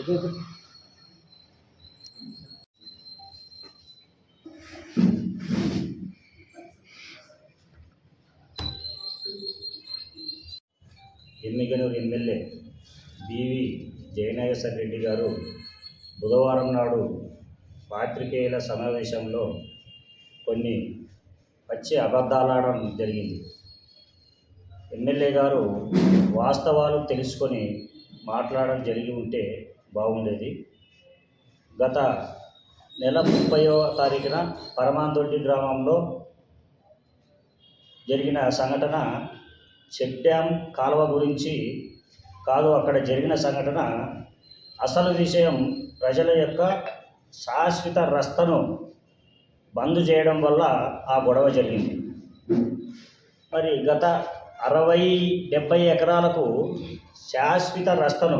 ఇది Emmiganur MLA B V Jayanageswara Reddy గారు బుధవారం నాడు పాత్రికేయుల సమావేశంలో కొన్ని పచ్చి అబద్ధాలాడడం జరిగింది. ఎమ్మెల్యే గారు వాస్తవాలు తెలుసుకొని మాట్లాడడం జరిగి ఉంటే బాగుండేది. గత నెల ముప్పైవ తారీఖున పరమాందొడ్డి గ్రామంలో జరిగిన సంఘటన చెక్ డ్యామ్ కాలువ గురించి కాదు అక్కడ జరిగిన సంఘటన. అసలు విషయం ప్రజల యొక్క శాశ్వత రస్తను బంద్ చేయడం వల్ల ఆ గొడవ జరిగింది. మరి గత అరవై డెబ్బై ఎకరాలకు శాశ్వత రస్తను.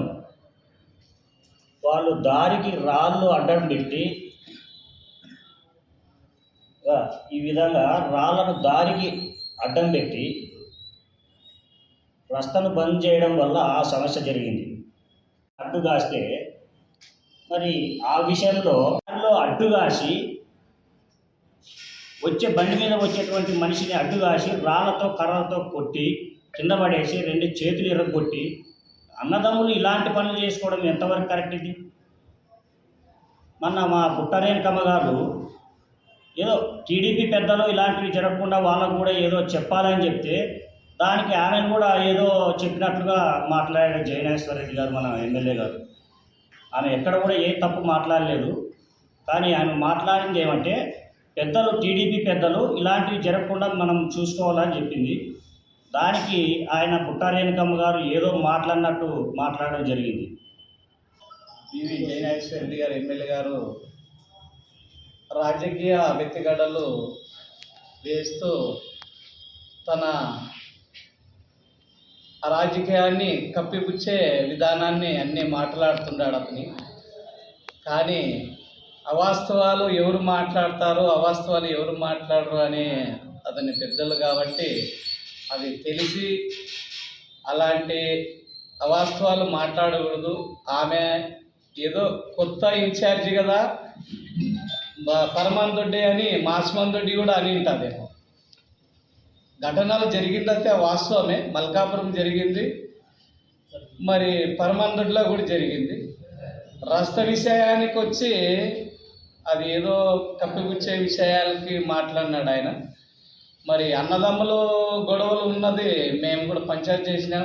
వాళ్ళు దారికి రాళ్ళు అడ్డం పెట్టి ఈ విధంగా రాళ్ళను దారికి అడ్డం పెట్టి రస్తను బంద్ చేయడం వల్ల ఆ సమస్య జరిగింది. అడ్డు కాస్తే మరి ఆ విషయంలో దానిలో అడ్డు కాసి వచ్చే బండి మీద వచ్చేటువంటి మనిషిని అడ్డు కాసి రాళ్ళతో కర్రలతో కొట్టి కింద పడేసి రెండు చేతులు ఎర్రగొట్టి అన్నదమ్ములు ఇలాంటి పనులు చేసుకోవడం ఎంతవరకు కరెక్ట్ ఇది? మొన్న మా పుట్టరేణకమ్మ గారు ఏదో టీడీపీ పెద్దలు ఇలాంటివి జరగకుండా వాళ్ళకు కూడా ఏదో చెప్పాలని చెప్తే దానికి ఆమెను కూడా ఏదో చెప్పినట్లుగా మాట్లాడాడు జయనేశ్వర రెడ్డి గారు మన ఎమ్మెల్యే గారు. ఆమె ఎక్కడ కూడా ఏ తప్పు మాట్లాడలేదు. కానీ ఆమె మాట్లాడింది ఏమంటే పెద్దలు టీడీపీ పెద్దలు ఇలాంటివి జరగకుండా మనం చూసుకోవాలని చెప్పింది. దానికి ఆయన పుట్టారేణకమ్మ గారు ఏదో మాట్లాడినట్టు మాట్లాడడం జరిగింది. పివి జయనాగేశ్వర రెడ్డి గారు ఎమ్మెల్యే గారు రాజకీయ వ్యక్తిగడలు వేస్తూ తన రాజకీయాన్ని కప్పిపుచ్చే విధానాన్ని అన్నీ మాట్లాడుతున్నాడు అతని. కానీ అవాస్తవాలు ఎవరు మాట్లాడతారు అవాస్తవాలు ఎవరు మాట్లాడరు అనే అతని పెద్దలు కాబట్టి అది తెలిసి అలాంటి అవాస్తవాలు మాట్లాడకూడదు. ఆమె ఏదో కొత్త ఇన్ఛార్జి కదా. బ- పరమాందొడ్డి అని మాస్మందొడ్డి కూడా అని ఉంటుంది ఘటనలు జరిగిందంటే వాస్తవమే. మల్కాపురం జరిగింది. మరి పరమాందొడ్లో కూడా జరిగింది. రస్త విషయానికి వచ్చి అది ఏదో కప్పిపుచ్చే విషయాలకి మాట్లాడినాడు ఆయన. మరి అన్నదమ్ములు గొడవలు ఉన్నది మేము కూడా పంచాయతీ చేసినాం.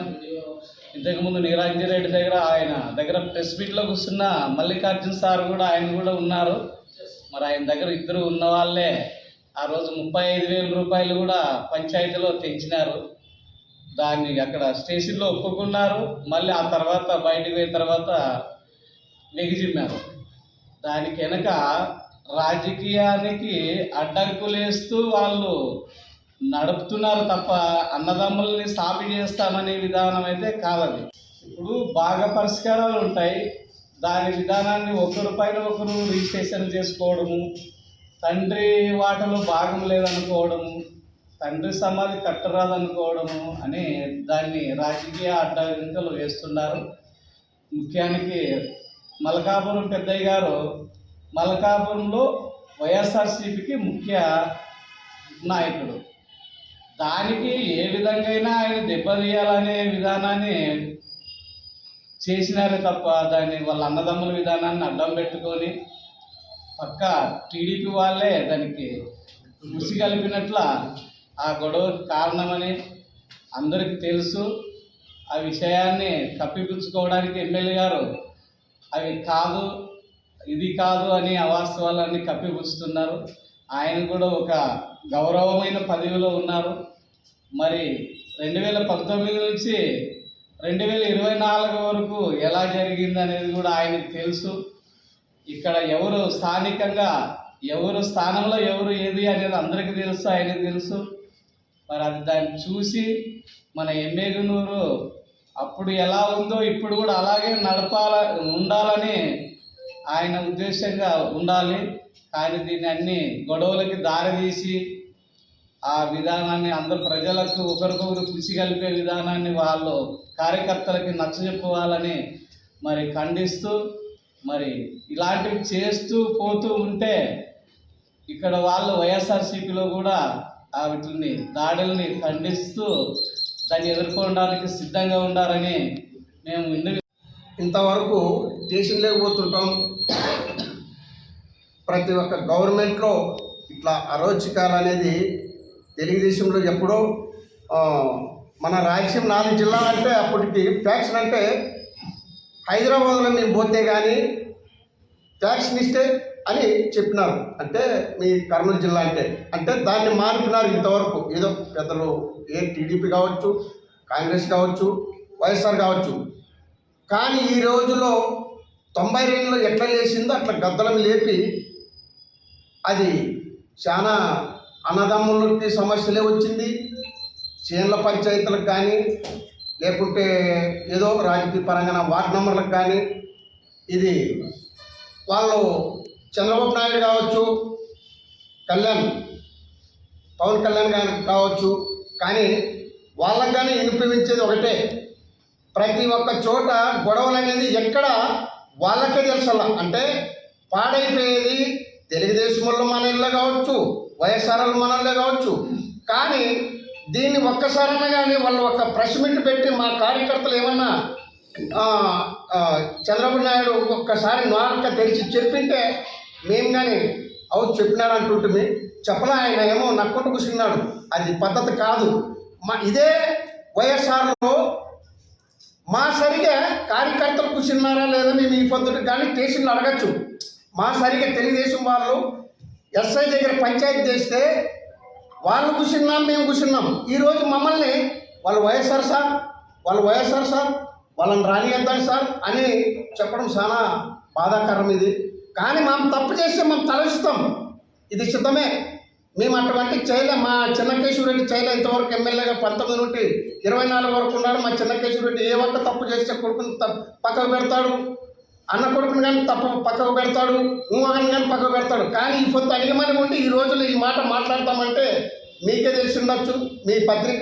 ఇంతకుముందు నీరాజన్ రెడ్డి దగ్గర ఆయన దగ్గర ప్రెస్ మీట్లో కూర్చున్న మల్లికార్జున సార్ కూడా ఆయన కూడా ఉన్నారు. మరి ఆయన దగ్గర ఇద్దరు ఉన్న వాళ్ళే. ఆ రోజు ముప్పై ఐదు వేల రూపాయలు కూడా పంచాయతీలో తెచ్చినారు. దాన్ని అక్కడ స్టేషన్లో ఒప్పుకున్నారు. మళ్ళీ ఆ తర్వాత బయటికి పోయిన తర్వాత నెగిజిమ్మారు దానికి వెనక రాజకీయానికి అడ్డంకులేస్తూ వాళ్ళు నడుపుతున్నారు తప్ప అన్నదమ్ముల్ని స్థాపి చేస్తామనే విధానం అయితే కాదది ఇప్పుడు బాగా పరిష్కారాలు ఉంటాయి. దాని విధానాన్ని ఒకరి పైన ఒకరు రిజిస్ట్రేషన్ చేసుకోవడము తండ్రి వాటలో భాగం లేదనుకోవడము తండ్రి సమాధి కట్టరాదనుకోవడము అని దాన్ని రాజకీయ అడ్డంకులు వేస్తున్నారు. ముఖ్యానికి మలకాపురం పెద్దయ్య గారు మలకాపురంలో వైఎస్ఆర్సీపీకి ముఖ్య నాయకుడు. దానికి ఏ విధంగా అయినా ఆయన దెబ్బతీయాలనే విధానాన్ని చేసినారే తప్ప దాన్ని వాళ్ళ అన్నదమ్ముల విధానాన్ని అడ్డం పెట్టుకొని పక్క టీడీపీ వాళ్ళే దానికి కృషి కలిపినట్ల ఆ గొడవ కారణమని అందరికీ తెలుసు. ఆ విషయాన్ని కప్పిపుచ్చుకోవడానికి ఎమ్మెల్యే గారు అవి కాదు ఇది కాదు అని అవాస్తవాలన్నీ కప్పిపుచ్చుతున్నారు ఆయన కూడా ఒక గౌరవమైన పదవిలో ఉన్నారు. మరి రెండు వేల పంతొమ్మిది నుంచి రెండు వేల ఇరవై నాలుగు వరకు ఎలా జరిగింది అనేది కూడా ఆయనకు తెలుసు. ఇక్కడ ఎవరు స్థానికంగా ఎవరు స్థానంలో ఎవరు ఏది అనేది అందరికీ తెలుసు ఆయనకు తెలుసు. మరి అది దాన్ని చూసి మన ఎమ్మెగనూరు అప్పుడు ఎలా ఉందో ఇప్పుడు కూడా అలాగే నడపాల ఉండాలని ఆయన ఉద్దేశంగా ఉండాలి. కానీ దీన్ని అన్ని గొడవలకి దారితీసి ఆ విధానాన్ని అందరు ప్రజలకు ఒకరికొకరు కృషి కలిపే విధానాన్ని వాళ్ళు కార్యకర్తలకి నచ్చజెప్పుకోవాలని మరి ఖండిస్తూ మరి ఇలాంటివి చేస్తూ పోతూ ఉంటే ఇక్కడ వాళ్ళు వైఎస్ఆర్సీపీలో కూడా ఆ వీటిని దాడుల్ని ఖండిస్తూ దాన్ని ఎదుర్కోవడానికి సిద్ధంగా ఉండాలని మేము ఇంతవరకు దేశం లేకపోతుంటాం ప్రతి ఒక్క గవర్నమెంట్లో ఇట్లా అరోచకాలు అనేది తెలుగుదేశంలో ఎప్పుడో మన రాయలసీమ నాలుగు జిల్లాలు అంటే అప్పటికి ఫ్యాక్షన్ అంటే హైదరాబాద్లో మేము పోతే కానీ ఫ్యాక్షన్ ఇస్తే అని చెప్పినారు. అంటే మీ కర్నూలు జిల్లా అంటే. అంటే దాన్ని మారుతున్నారు ఇంతవరకు. ఏదో పెద్దలు ఏ టీడీపీ కావచ్చు కాంగ్రెస్ కావచ్చు వైఎస్ఆర్ కావచ్చు. కానీ ఈ రోజులో తొంభై రెండులో ఎట్లా లేచిందో అట్లా గద్దలం లేపి అది చాలా అన్నదమ్ములకి సమస్యలే వచ్చింది. చేనుల పంచాయతీలకు కానీ లేకుంటే ఏదో రాజకీయ పరంగా వార్డు నెంబర్లకు కానీ ఇది వాళ్ళు చంద్రబాబు నాయుడు కావచ్చు కళ్యాణ్ పవన్ కళ్యాణ్ గారు కావచ్చు కానీ వాళ్ళకు కానీ వినిపించేది ఒకటే. ప్రతి ఒక్క చోట గొడవలు అనేది ఎక్కడ వాళ్ళకే తెలుసల్లా. అంటే పాడైపోయేది తెలుగుదేశం వాళ్ళు మన ఇళ్ళ కావచ్చు వైఎస్ఆర్ వాళ్ళు కావచ్చు. కానీ దీన్ని ఒక్కసారైనా కానీ వాళ్ళు ఒక ప్రెస్ మీట్ పెట్టి మా కార్యకర్తలు ఏమన్నా చంద్రబాబు నాయుడు ఒక్కసారి నాలుక తెరిచి చెప్పింటే మేము కానీ అవును చెప్పినారు అంటుంటుంది చెప్పలే ఆయన ఏమో నక్కుంటూ కూర్చున్నాడు. అది పద్ధతి కాదు. మా ఇదే వైఎస్ఆర్లో మా సరిగా కార్యకర్తలు కూర్చున్నారా లేదా మేము ఈ పొద్దుట కానీ స్టేషన్లో అడగచ్చు. మా సరిగ్గా తెలుగుదేశం వాళ్ళు ఎస్ఐ దగ్గర పంచాయతీ చేస్తే వాళ్ళు కూర్చున్నాం మేము కూర్చున్నాం. ఈరోజు మమ్మల్ని వాళ్ళు వైఎస్ఆర్ సార్ వాళ్ళు వైఎస్ఆర్ సార్ వాళ్ళని రానియద్దాం సార్ అని చెప్పడం చాలా బాధాకరం ఇది. కానీ మనం తప్పు చేస్తే మనం తలస్తాం ఇది సిద్ధమే. మేము అటువంటి చేయలేం. మా చిన్నకేశ్వరరెడ్డి చేయలే. ఇంతవరకు ఎమ్మెల్యేగా పంతొమ్మిది నుండి ఇరవై నాలుగు వరకు ఉన్నారు. మా చిన్నకేశ్వరరెడ్డి ఏ ఒక్క తప్పు చేస్తే కొడుకుని పక్కకు పెడతాడు. అన్న కొడుకుని కానీ తప్ప పక్కకు పెడతాడు ఇంకొకరిని కానీ పక్కకు పెడతాడు. కానీ ఈ పొద్దు అడిగమని ఉండి ఈ రోజుల్లో ఈ మాట మాట్లాడతామంటే మీకే తెలిసి ఉండొచ్చు మీ పత్రిక